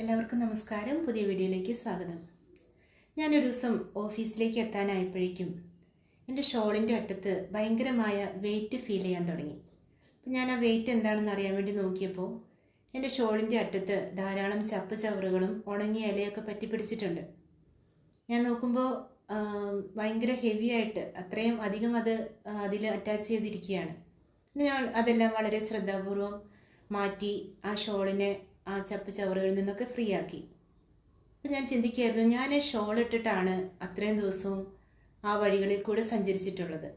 എല്ലാവർക്കും നമസ്കാരം. പുതിയ വീഡിയോയിലേക്ക് സ്വാഗതം. ഞാനൊരു ദിവസം ഓഫീസിലേക്ക് എത്താനായപ്പോഴേക്കും എന്റെ ഷോളിന്റെ അറ്റത്ത് ഭയങ്കരമായ വെയിറ്റ് ഫീൽ ചെയ്യാൻ തുടങ്ങി. അപ്പം ഞാൻ ആ വെയിറ്റ് എന്താണെന്ന് അറിയാൻ വേണ്ടി നോക്കിയപ്പോൾ എന്റെ ഷോളിന്റെ അറ്റത്ത് ധാരാളം ചപ്പ് ചവറുകളും ഉണങ്ങിയ ഇലയൊക്കെ പറ്റി പിടിച്ചിട്ടുണ്ട്. ഞാൻ നോക്കുമ്പോൾ ഭയങ്കര ഹെവി ആയിട്ട് അത്രയും അധികം അത് അതിൽ അറ്റാച്ച് ചെയ്തിരിക്കുകയാണ്. ഞാൻ അതെല്ലാം വളരെ ശ്രദ്ധാപൂർവം മാറ്റി ആ ഷോളിനെ ആ ചപ്പ് ചവറുകളിൽ നിന്നൊക്കെ ഫ്രീ ആക്കി അപ്പം ഞാൻ ചിന്തിക്കുകയായിരുന്നു ഞാൻ ഷോൾ ഇട്ടിട്ടാണ് അത്രയും ദിവസവും ആ വഴികളിൽ കൂടെ സഞ്ചരിച്ചിട്ടുള്ളത്.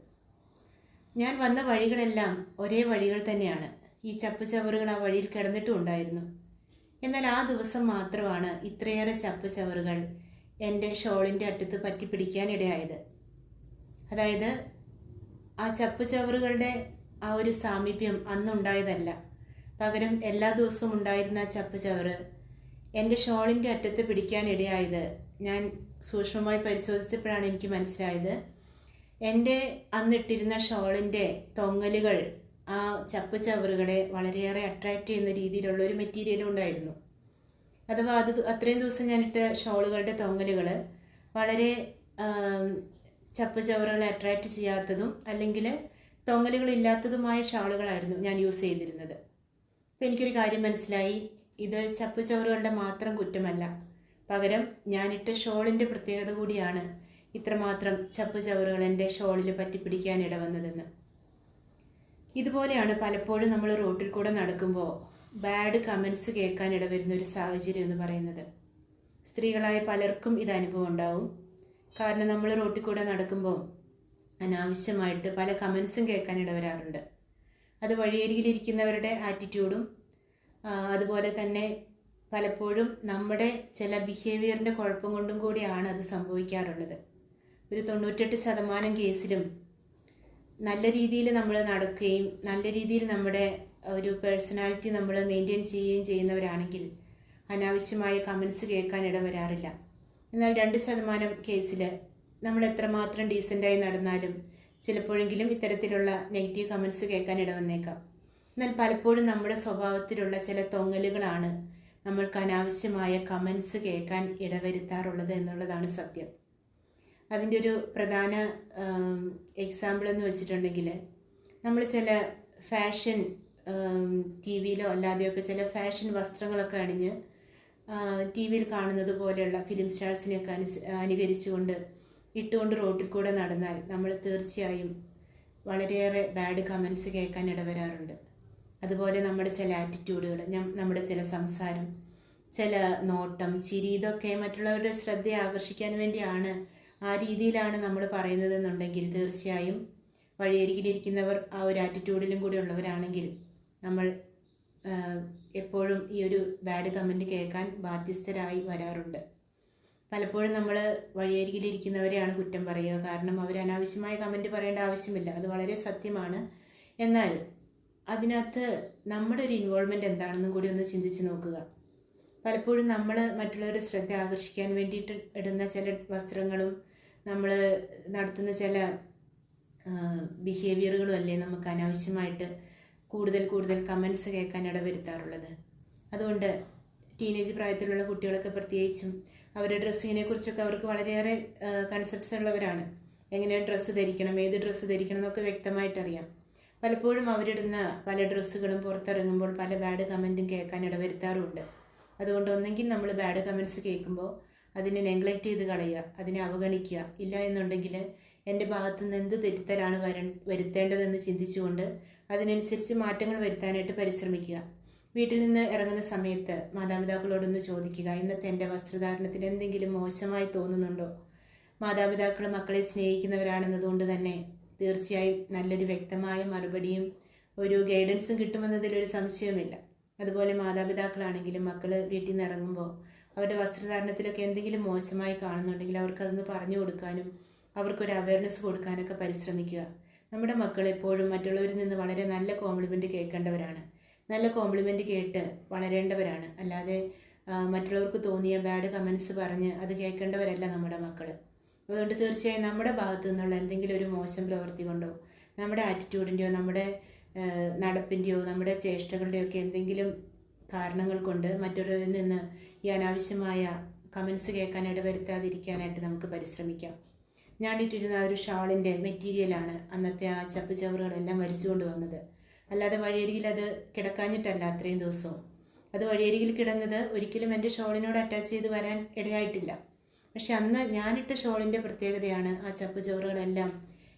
ഞാൻ വന്ന വഴികളെല്ലാം ഒരേ വഴികൾ തന്നെയാണ്. ഈ ചപ്പ് ചവറുകൾ ആ വഴിയിൽ കിടന്നിട്ടും ഉണ്ടായിരുന്നു. എന്നാൽ ആ ദിവസം മാത്രമാണ് ഇത്രയേറെ ചപ്പ് ചവറുകൾ എന്റെ ഷോളിന്റെ അറ്റത്ത് പറ്റിപ്പിടിക്കാൻ ഇടയായത് അതായത് ആ ചപ്പ് ചവറുകളുടെ ആ ഒരു സാമീപ്യം അന്നുണ്ടായതല്ല. പകരം എല്ലാ ദിവസവും ഉണ്ടായിരുന്ന ചപ്പുചവറ് ചപ്പ് ചവറ്. എന്റെ ഷോളിന്റെ അറ്റത്ത് പിടിക്കാൻ ഇടയായത് ഞാൻ സൂക്ഷ്മമായി പരിശോധിച്ചപ്പോഴാണ് എനിക്ക് മനസ്സിലായത്. എന്റെ അന്നിട്ടിരുന്ന ഷോളിന്റെ തൊങ്ങലുകൾ ആ ചപ്പ് ചവറുകളെ വളരെയേറെ അട്രാക്റ്റ് ചെയ്യുന്ന രീതിയിലുള്ള ഒരു മെറ്റീരിയലും ഉണ്ടായിരുന്നു. അഥവാ അത് അത്രയും ദിവസം ഞാനിട്ട ഷോളുകളുടെ തൊങ്ങലുകൾ വളരെ ചപ്പ് ചവറുകളെ അട്രാക്റ്റ് ചെയ്യാത്തതും അല്ലെങ്കിൽ തൊങ്ങലുകളില്ലാത്തതുമായ ഷാളുകളായിരുന്നു ഞാൻ യൂസ് ചെയ്തിരുന്നത്. അപ്പോൾ എനിക്കൊരു കാര്യം മനസ്സിലായി. ഇത് ചപ്പ് ചവറുകളുടെ മാത്രം കുറ്റമല്ല. പകരം ഞാനിട്ട ഷോളിന്റെ പ്രത്യേകത കൂടിയാണ് ഇത്രമാത്രം ചപ്പ് ചവറുകൾ എന്റെ ഷോളിൽ പറ്റിപ്പിടിക്കാൻ ഇടവന്നതെന്ന്. ഇതുപോലെയാണ് പലപ്പോഴും നമ്മൾ റോട്ടിൽ കൂടെ നടക്കുമ്പോൾ ബാഡ് കമൻസ് കേൾക്കാൻ ഇടവരുന്ന ഒരു സാഹചര്യം എന്ന് പറയുന്നത്. സ്ത്രീകളായ പലർക്കും ഇത് അനുഭവം ഉണ്ടാവും. കാരണം നമ്മൾ റോട്ടിൽ കൂടെ നടക്കുമ്പോൾ അനാവശ്യമായിട്ട് പല കമൻസും കേൾക്കാൻ ഇടവരാറുണ്ട്. അത് വഴിയരികിലിരിക്കുന്നവരുടെ ആറ്റിറ്റ്യൂഡും അതുപോലെ തന്നെ പലപ്പോഴും നമ്മുടെ ചില ബിഹേവിയറിന്റെ കുഴപ്പം കൊണ്ടും കൂടിയാണ് അത് സംഭവിക്കാറുള്ളത്. ഒരു തൊണ്ണൂറ്റെട്ട് ശതമാനം കേസിലും നല്ല രീതിയിൽ നമ്മൾ നടക്കുകയും നല്ല രീതിയിൽ നമ്മുടെ ഒരു പേഴ്സണാലിറ്റി നമ്മൾ മെയിന്റെയിൻ ചെയ്യുകയും ചെയ്യുന്നവരാണെങ്കിൽ അനാവശ്യമായ കമൻസ് കേൾക്കാൻ ഇടവരാറില്ല എന്നാൽ രണ്ട് ശതമാനം കേസിൽ നമ്മൾ എത്രമാത്രം ഡീസന്റായി നടന്നാലും ചിലപ്പോഴെങ്കിലും ഇത്തരത്തിലുള്ള നെഗറ്റീവ് കമൻസ് കേൾക്കാൻ ഇടവന്നേക്കാം എന്നാൽ പലപ്പോഴും നമ്മുടെ സ്വഭാവത്തിലുള്ള ചില തൊങ്ങലുകളാണ് നമ്മൾക്ക് അനാവശ്യമായ കമൻസ് കേൾക്കാൻ ഇടവരുത്താറുള്ളത് എന്നുള്ളതാണ് സത്യം. അതിന്റെ ഒരു പ്രധാന എക്സാമ്പിൾ എന്ന് വെച്ചിട്ടുണ്ടെങ്കിൽ നമ്മൾ ചില ഫാഷൻ ടി വിയിലോ അല്ലാതെയൊക്കെ ചില ഫാഷൻ വസ്ത്രങ്ങളൊക്കെ അണിഞ്ഞ് ടി വിയിൽ കാണുന്നത് പോലെയുള്ള ഫിലിം സ്റ്റാർസിനെയൊക്കെ അനുസ അനുകരിച്ചുകൊണ്ട് ഇട്ടുകൊണ്ട് റോട്ടിൽ കൂടെ നടന്നാൽ നമ്മൾ തീർച്ചയായും വളരെയേറെ ബാഡ് കമൻസ് കേൾക്കാൻ ഇടവരാറുണ്ട്. അതുപോലെ നമ്മുടെ ചില ആറ്റിറ്റ്യൂഡുകൾ നമ്മുടെ ചില സംസാരം ചില നോട്ടം ചിരി ഇതൊക്കെ മറ്റുള്ളവരുടെ ശ്രദ്ധ ആകർഷിക്കാൻ വേണ്ടിയാണ് ആ രീതിയിലാണ് നമ്മൾ പറയുന്നതെന്നുണ്ടെങ്കിൽ തീർച്ചയായും വഴിയരികിലിരിക്കുന്നവർ ആ ഒരു ആറ്റിറ്റ്യൂഡിലും കൂടി ഉള്ളവരാണെങ്കിൽ നമ്മൾ എപ്പോഴും ഈ ഒരു ബാഡ് കമന്റ് കേൾക്കാൻ ബാധ്യസ്ഥരായി വരാറുണ്ട്. പലപ്പോഴും നമ്മൾ വഴിയരികിലിരിക്കുന്നവരെയാണ് കുറ്റം പറയുക. കാരണം അവർ അനാവശ്യമായ കമന്റ് പറയേണ്ട ആവശ്യമില്ല. അത് വളരെ സത്യമാണ്. എന്നാൽ അതിനകത്ത് നമ്മുടെ ഒരു ഇൻവോൾവ്മെന്റ് എന്താണെന്നും കൂടി ഒന്ന് ചിന്തിച്ച് നോക്കുക. പലപ്പോഴും നമ്മൾ മറ്റുള്ളവരുടെ ശ്രദ്ധ ആകർഷിക്കാൻ വേണ്ടിയിട്ട് ഇടുന്ന ചില വസ്ത്രങ്ങളും നമ്മൾ നടത്തുന്ന ചില ബിഹേവിയറുകളും അല്ലേ നമുക്ക് അനാവശ്യമായിട്ട് കൂടുതൽ കൂടുതൽ കമൻസ് കേൾക്കാൻ ഇടവരുത്താറുള്ളത്. അതുകൊണ്ട് ടീനേജ് പ്രായത്തിലുള്ള കുട്ടികളൊക്കെ പ്രത്യേകിച്ചും അവരുടെ ഡ്രസ്സിങ്ങിനെ കുറിച്ചൊക്കെ അവർക്ക് വളരെയേറെ കൺസെപ്റ്റ്സ് ഉള്ളവരാണ്. എങ്ങനെയാണ് ഡ്രസ്സ് ധരിക്കണം ഏത് ഡ്രസ്സ് ധരിക്കണം എന്നൊക്കെ വ്യക്തമായിട്ടറിയാം. പലപ്പോഴും അവരിടുന്ന പല ഡ്രസ്സുകളും പുറത്തിറങ്ങുമ്പോൾ പല ബാഡ് കമന്റും കേൾക്കാൻ ഇടവരുത്താറുമുണ്ട് അതുകൊണ്ട് ഒന്നെങ്കിൽ നമ്മൾ ബാഡ് കമൻസ് കേൾക്കുമ്പോൾ അതിനെ നെഗ്ലക്റ്റ് ചെയ്ത് കളയുക അതിനെ അവഗണിക്കുക. ഇല്ല എന്നുണ്ടെങ്കിൽ എന്റെ ഭാഗത്തു നിന്ന് എന്ത് തെറ്റിത്തലാണ് വര വരുത്തേണ്ടതെന്ന് ചിന്തിച്ചുകൊണ്ട് അതിനനുസരിച്ച് മാറ്റങ്ങൾ വരുത്താനായിട്ട് പരിശ്രമിക്കുക. വീട്ടിൽ നിന്ന് ഇറങ്ങുന്ന സമയത്ത് മാതാപിതാക്കളോടൊന്ന് ചോദിക്കുക ഇന്നത്തെ എന്റെ വസ്ത്രധാരണത്തിൽ എന്തെങ്കിലും മോശമായി തോന്നുന്നുണ്ടോ? മാതാപിതാക്കൾ മക്കളെ സ്നേഹിക്കുന്നവരാണെന്നതുകൊണ്ട് തന്നെ തീർച്ചയായും നല്ലൊരു വ്യക്തമായ മറുപടിയും ഒരു ഗൈഡൻസും കിട്ടുമെന്നതിലൊരു സംശയവുമില്ല. അതുപോലെ മാതാപിതാക്കളാണെങ്കിലും മക്കൾ വീട്ടിൽ നിന്ന് ഇറങ്ങുമ്പോൾ അവരുടെ വസ്ത്രധാരണത്തിലൊക്കെ എന്തെങ്കിലും മോശമായി കാണുന്നുണ്ടെങ്കിൽ അവർക്കതൊന്ന് പറഞ്ഞു കൊടുക്കാനും അവർക്കൊരു അവയർനെസ് കൊടുക്കാനൊക്കെ പരിശ്രമിക്കുക. നമ്മുടെ മക്കൾ എപ്പോഴും മറ്റുള്ളവരിൽ നിന്ന് വളരെ നല്ല കോംപ്ലിമെന്റ് കേൾക്കേണ്ടവരാണ്. നല്ല കോംപ്ലിമെന്റ് കേട്ട് വളരേണ്ടവരാണ്. അല്ലാതെ മറ്റുള്ളവർക്ക് തോന്നിയ ബാഡ് കമൻസ് പറഞ്ഞ് അത് കേൾക്കേണ്ടവരല്ല നമ്മുടെ മക്കൾ അതുകൊണ്ട് തീർച്ചയായും നമ്മുടെ ഭാഗത്തു നിന്നുള്ള എന്തെങ്കിലും ഒരു മോശം പ്രവൃത്തി കൊണ്ടോ നമ്മുടെ ആറ്റിറ്റ്യൂഡിന്റെയോ നമ്മുടെ നടപ്പിന്റെയോ നമ്മുടെ ചേഷ്ടകളുടെയോ ഒക്കെ എന്തെങ്കിലും കാരണങ്ങൾ കൊണ്ട് മറ്റുള്ളവരിൽ നിന്ന് ഈ അനാവശ്യമായ കമൻസ് കേൾക്കാൻ ഇടവരുത്താതിരിക്കാനായിട്ട് നമുക്ക് പരിശ്രമിക്കാം. ഞാനിട്ടിരുന്ന ആ ഒരു ഷാളിന്റെ മെറ്റീരിയലാണ് അന്നത്തെ ആ ചപ്പ് ചവറുകളെല്ലാം വരിച്ചുകൊണ്ട് വന്നത്. അല്ലാതെ വഴിയരികിൽ അത് കിടക്കാഞ്ഞിട്ടല്ല അത്രയും ദിവസവും. അത് വഴിയരികിൽ കിടന്നത് ഒരിക്കലും എന്റെ ഷോളിനോട് അറ്റാച്ച് ചെയ്ത് വരാൻ ഇടയായിട്ടില്ല. പക്ഷെ അന്ന് ഞാനിട്ട ഷോളിന്റെ പ്രത്യേകതയാണ് ആ ചപ്പ് ചോറുകളെല്ലാം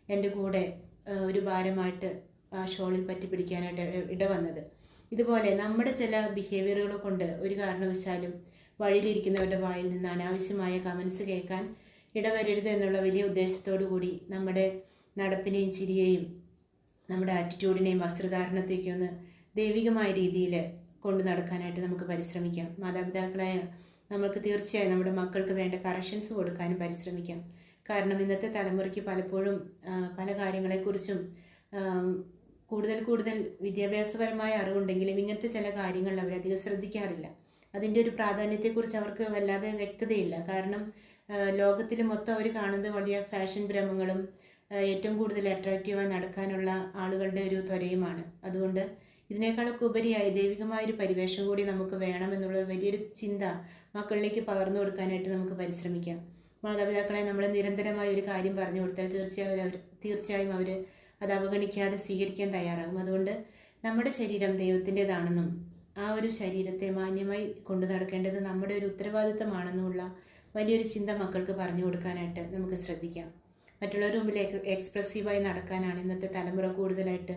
എന്റെ കൂടെ ഒരു ഭാരമായിട്ട് ആ ഷോളിൽ പറ്റി പിടിക്കാനായിട്ട് ഇട- ഇടവന്നത്. ഇതുപോലെ നമ്മുടെ ചില ബിഹേവിയറുകൾ കൊണ്ട് ഒരു കാരണവശാലും വഴിയിലിരിക്കുന്നവരുടെ വായിൽ നിന്ന് അനാവശ്യമായ കമൻസ് കേൾക്കാൻ ഇടവരരുത് എന്നുള്ള വലിയ ഉദ്ദേശത്തോടു കൂടി നമ്മുടെ നടപ്പിനെയും ചിരിയെയും നമ്മുടെ ആറ്റിറ്റ്യൂഡിനെയും വസ്ത്രധാരണത്തേക്കും ഒന്ന് ദൈവികമായ രീതിയിൽ കൊണ്ടു നടക്കാനായിട്ട് നമുക്ക് പരിശ്രമിക്കാം. മാതാപിതാക്കളായ നമുക്ക് തീർച്ചയായും നമ്മുടെ മക്കൾക്ക് വേണ്ട കറക്ഷൻസ് കൊടുക്കാനും പരിശ്രമിക്കാം. കാരണം ഇന്നത്തെ തലമുറയ്ക്ക് പലപ്പോഴും പല കാര്യങ്ങളെക്കുറിച്ചും കൂടുതൽ കൂടുതൽ വിദ്യാഭ്യാസപരമായ അറിവുണ്ടെങ്കിലും ഇങ്ങനത്തെ ചില കാര്യങ്ങളിൽ അവരധികം ശ്രദ്ധിക്കാറില്ല. അതിന്റെ ഒരു പ്രാധാന്യത്തെക്കുറിച്ച് അവർക്ക് വല്ലാതെ വ്യക്തതയില്ല. കാരണം ലോകത്തിൽ മൊത്തം അവർ കാണുന്നത് വലിയ ഫാഷൻ ഭ്രമങ്ങളും ഏറ്റവും കൂടുതൽ അട്രാക്റ്റീവായി നടക്കാനുള്ള ആളുകളുടെ ഒരു ത്വരയുമാണ്. അതുകൊണ്ട് ഇതിനേക്കാളൊക്കെ ഉപരിയായി ദൈവികമായൊരു പരിവേഷം കൂടി നമുക്ക് വേണമെന്നുള്ള വലിയൊരു ചിന്ത മക്കളിലേക്ക് പകർന്നു കൊടുക്കാനായിട്ട് നമുക്ക് പരിശ്രമിക്കാം. മാതാപിതാക്കളെ നമ്മൾ നിരന്തരമായ ഒരു കാര്യം പറഞ്ഞു കൊടുത്താൽ തീർച്ചയായും അവർ തീർച്ചയായും അവർ അത് അവഗണിക്കാതെ സ്വീകരിക്കാൻ തയ്യാറാകും. അതുകൊണ്ട് നമ്മുടെ ശരീരം ദൈവത്തിന്റെതാണെന്നും ആ ഒരു ശരീരത്തെ മാന്യമായി കൊണ്ടു നടക്കേണ്ടത് നമ്മുടെ ഒരു ഉത്തരവാദിത്തമാണെന്നുമുള്ള വലിയൊരു ചിന്ത മക്കൾക്ക് പറഞ്ഞു കൊടുക്കാനായിട്ട് നമുക്ക് ശ്രദ്ധിക്കാം. മറ്റുള്ളവരുടെ മുമ്പിൽ എക്സ്പ്രസീവായി നടക്കാനാണ് ഇന്നത്തെ തലമുറ കൂടുതലായിട്ട്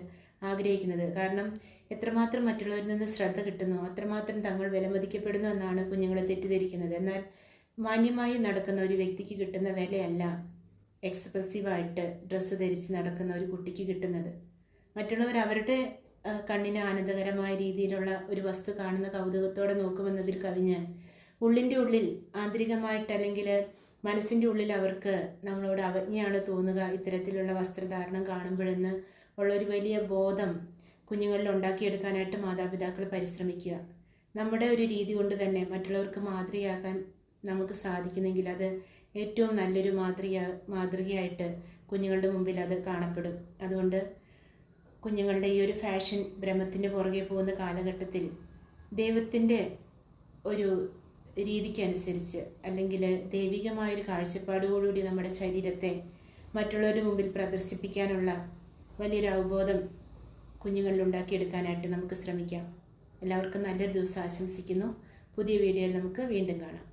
ആഗ്രഹിക്കുന്നത്. കാരണം എത്രമാത്രം മറ്റുള്ളവരിൽ നിന്ന് ശ്രദ്ധ കിട്ടുന്നു അത്രമാത്രം തങ്ങൾ വിലമതിക്കപ്പെടുന്നു എന്നാണ് കുഞ്ഞുങ്ങളെ തെറ്റിദ്ധരിക്കുന്നത്. എന്നാൽ മാന്യമായി നടക്കുന്ന ഒരു വ്യക്തിക്ക് കിട്ടുന്ന വിലയല്ല എക്സ്പ്രസീവായിട്ട് ഡ്രസ്സ് ധരിച്ച് നടക്കുന്ന ഒരു കുട്ടിക്ക് കിട്ടുന്നത്. മറ്റുള്ളവർ അവരുടെ കണ്ണിന് ആനന്ദകരമായ രീതിയിലുള്ള ഒരു വസ്തു കാണുന്ന കൗതുകത്തോടെ നോക്കുമെന്നതിൽ കവിഞ്ഞ് ഉള്ളിന്റെ ഉള്ളിൽ ആന്തരികമായിട്ട് അല്ലെങ്കിൽ മനസ്സിന്റെ ഉള്ളിൽ അവർക്ക് നമ്മളോട് അവജ്ഞയാണ് തോന്നുക. ഇത്തരത്തിലുള്ള വസ്ത്രധാരണം കാണുമ്പോഴെന്ന് ഉള്ളൊരു വലിയ ബോധം കുഞ്ഞുങ്ങളിൽ ഉണ്ടാക്കിയെടുക്കാനായിട്ട് മാതാപിതാക്കൾ പരിശ്രമിക്കുക. നമ്മുടെ ഒരു രീതി കൊണ്ട് തന്നെ മറ്റുള്ളവർക്ക് മാതൃകയാക്കാൻ നമുക്ക് സാധിക്കുന്നെങ്കിൽ അത് ഏറ്റവും നല്ലൊരു മാതൃക മാതൃകയായിട്ട് കുഞ്ഞുങ്ങളുടെ മുമ്പിൽ അത് കാണപ്പെടും. അതുകൊണ്ട് കുഞ്ഞുങ്ങളുടെ ഈ ഒരു ഫാഷൻ ഭ്രമത്തിന്റെ പുറകെ പോകുന്ന കാലഘട്ടത്തിൽ ദൈവത്തിന്റെ ഒരു രീതിക്കനുസരിച്ച് അല്ലെങ്കിൽ ദൈവികമായൊരു കാഴ്ചപ്പാടോടുകൂടി നമ്മുടെ ശരീരത്തെ മറ്റുള്ളവരുടെ മുമ്പിൽ പ്രദർശിപ്പിക്കാനുള്ള വലിയൊരു അവബോധം കുഞ്ഞുങ്ങളിൽ ഉണ്ടാക്കിയെടുക്കാനായിട്ട് നമുക്ക് ശ്രമിക്കാം. എല്ലാവർക്കും നല്ലൊരു ദിവസം ആശംസിക്കുന്നു. പുതിയ വീഡിയോയിൽ നമുക്ക് വീണ്ടും കാണാം.